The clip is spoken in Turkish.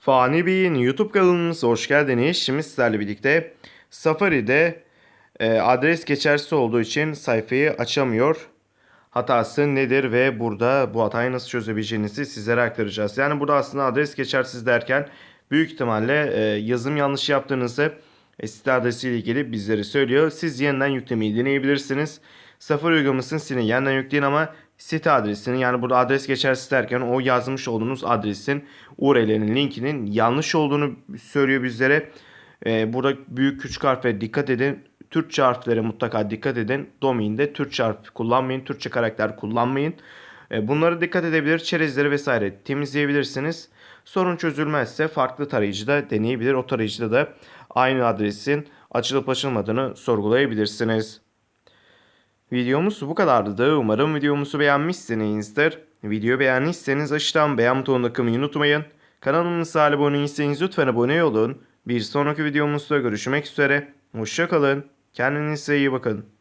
Fani Bey'in YouTube kanalımıza hoş geldiniz. Şimdi sizlerle birlikte Safari'de e, adres geçersiz olduğu için sayfayı açamıyor. Hatası nedir ve burada bu hatayı nasıl çözebileceğinizi sizlere aktaracağız. Yani burada aslında adres geçersiz derken büyük ihtimalle e, yazım yanlışı yaptığınızı e, site adresiyle ilgili bizlere söylüyor. Siz yeniden yüklemeyi deneyebilirsiniz. Safari uygulamasını silin yeniden yükleyin ama site adresini yani burada adres geçersiz derken o yazmış olduğunuz adresin URL'nin linkinin yanlış olduğunu söylüyor bizlere. Ee, burada büyük küçük harflere dikkat edin. Türkçe harflere mutlaka dikkat edin. Domain'de Türkçe harf kullanmayın. Türkçe karakter kullanmayın. Ee, bunlara dikkat edebilir. Çerezleri vesaire temizleyebilirsiniz. Sorun çözülmezse farklı tarayıcıda deneyebilir. O tarayıcıda da aynı adresin açılıp açılmadığını sorgulayabilirsiniz. Videomuz bu kadardı. Umarım videomuzu beğenmişsinizdir. Video beğendiyseniz aşağıdan beğen butonuna kılmayı unutmayın. Kanalımıza abone değilseniz lütfen abone olun. Bir sonraki videomuzda görüşmek üzere. Hoşçakalın. Kendinize iyi bakın.